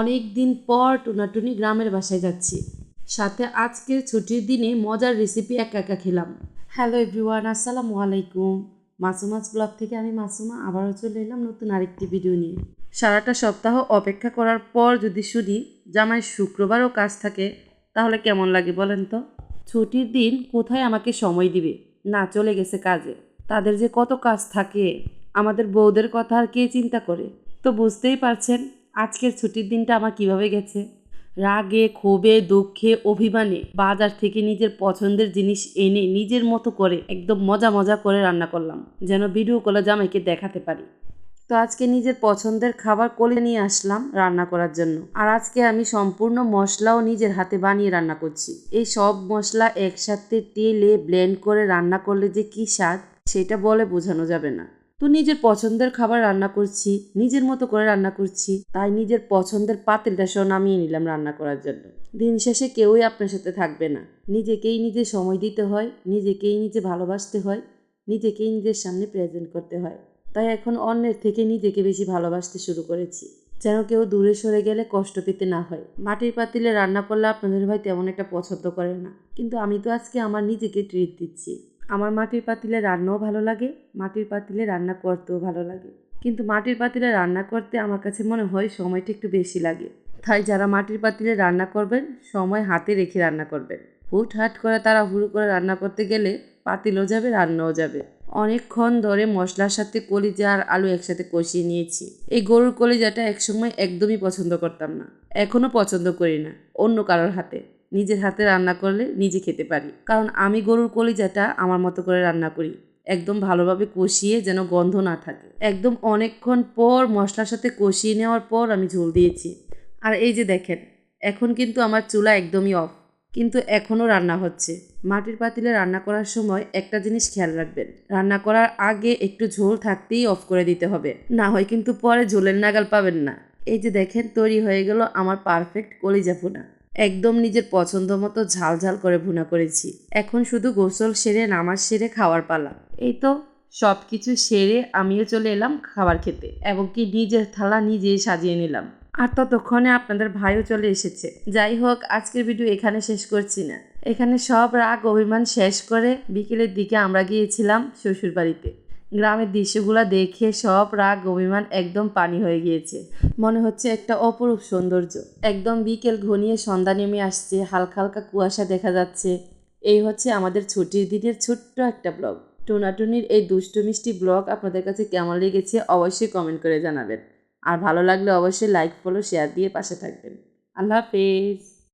অনেক দিন পর টুনাটুনি গ্রামের বাসায় যাচ্ছি। সাথে আজকের ছুটির দিনে মজার রেসিপি একা একা খেলাম। হ্যালো এভরিওয়ান আসসালামু আলাইকুম। মাসুমাস ব্লগ থেকে আমি মাসুমা আবারও চলে এলাম নতুন আরেকটি ভিডিও নিয়ে। সারাটা সপ্তাহ অপেক্ষা করার পর যদি শুনি জামাই শুক্রবারও কাজ থাকে, তাহলে কেমন লাগে বলেন তো? ছুটির দিন কোথায় আমাকে সময় দিবে? না চলে গেছে কাজে। তাদের যে কত কাজ থাকে, আমাদের বউদের কথা আর কে চিন্তা করে? তো বুঝতেই পারছেন আজকের ছুটির দিনটা আমার কীভাবে গেছে? রাগে, ক্ষোভে, দুঃখে, অভিমানে বাজার থেকে নিজের পছন্দের জিনিস এনে নিজের মতো করে একদম মজা মজা করে রান্না করলাম, যেন ভিডিও কলে জামাইকে দেখাতে পারি। তো আজকে নিজের পছন্দের খাবার কোলে নিয়ে আসলাম রান্না করার জন্য। আর আজকে আমি সম্পূর্ণ মশলাও নিজের হাতে বানিয়ে রান্না করছি। এই সব মশলা একসাথে তেলে ব্লেন্ড করে রান্না করলে যে কী স্বাদ, সেটা বলে বোঝানো যাবে না। তো নিজের পছন্দের খাবার রান্না করছি, নিজের মতো করে রান্না করছি, তাই নিজের পছন্দের পাতিলটা সহ নামিয়ে নিলাম রান্না করার জন্য। দিন শেষে কেউই আপনার সাথে থাকবে না। নিজেকেই নিজে সময় দিতে হয়, নিজেকেই নিজে ভালোবাসতে হয়, নিজেকেই নিজের সামনে প্রেজেন্ট করতে হয়। তাই এখন অন্যের থেকে নিজেকে বেশি ভালোবাসতে শুরু করেছি। যেন কেউ দূরে সরে গেলে কষ্ট পেতে না হয়। মাটির পাতিলে রান্না করলে আপনাদের ভাই তেমন একটা পছন্দ করে না। কিন্তু আমি তো আজকে আমার নিজেকে ট্রিট দিচ্ছি। আমার মাটির পাতিলে রান্নাও ভালো লাগে, মাটির পাতিলে রান্না করতেও ভালো লাগে। কিন্তু মাটির পাতিলে রান্না করতে আমার কাছে মনে হয় সময়টা একটু বেশি লাগে। তাই যারা মাটির পাতিলে রান্না করবেন, সময় হাতে রেখে রান্না করবেন। হুট হাট করে তারা হুড়ু করে রান্না করতে গেলে পাতিলও যাবে, রান্নাও যাবে। অনেকক্ষণ ধরে মশলার সাথে কলিজা আর আলু একসাথে কষিয়ে নিয়েছি। এই গরুর কলিজাটা একসময় একদমই পছন্দ করতাম না। এখনও পছন্দ করি না, অন্য কারোর হাতে। নিজের হাতে রান্না করলে নিজে খেতে পারি। কারণ আমি গরুর কলিজাটা আমার মতো করে রান্না করি। একদম ভালোভাবে কষিয়ে যেন গন্ধ না থাকে। একদম অনেকক্ষণ পর মশলার সাথে কষিয়ে নেওয়ার পর আমি ঝোল দিয়েছি। আর এই যে দেখেন, এখন কিন্তু আমার চুলা একদমই অফ। কিন্তু এখনও রান্না হচ্ছে। মাটির পাতিলে রান্না করার সময় একটা জিনিস খেয়াল রাখবেন। রান্না করার আগে একটু ঝোল থাকতেই অফ করে দিতে হবে। না হয় কিন্তু পরে ঝোলের নাগাল পাবেন না। এই যে দেখেন, তৈরি হয়ে গেল আমার পারফেক্ট কলিজা ভুনা। একদম নিজের পছন্দ মতো ঝাল ঝাল করে ভুনা করেছি। এখন শুধু গোসল সেরে, নামাজ সেরে খাওয়ার পালা। এই তো সব কিছু সেরে আমিও চলে এলাম খাবার খেতে এবং কি নিজের থালা নিজেই সাজিয়ে নিলাম। আর ততক্ষণে আপনাদের ভাইও চলে এসেছে। যাই হোক, আজকের ভিডিও এখানে শেষ করছি না। এখানে সব রাগ, অভিমান শেষ করে বিকেলের দিকে আমরা গিয়েছিলাম শ্বশুর বাড়িতে গ্রামের দৃশ্যগুলো দেখে সব রাগ, অভিমান একদম পানি হয়ে গিয়েছে। মনে হচ্ছে একটা অপরূপ সৌন্দর্য। একদম বিকেল ঘনিয়ে সন্ধ্যা নেমে আসছে, হালকা হালকা কুয়াশা দেখা যাচ্ছে। এই হচ্ছে আমাদের ছুটির দিনের ছোট্ট একটা ব্লগ। টোনাটুনির এই দুষ্টু মিষ্টি ব্লগ আপনাদের কাছে কেমন লেগেছে অবশ্যই কমেন্ট করে জানাবেন। আর ভালো লাগলে অবশ্যই লাইক, ফলো, শেয়ার দিয়ে পাশে থাকবেন। আল্লাহ হাফেজ।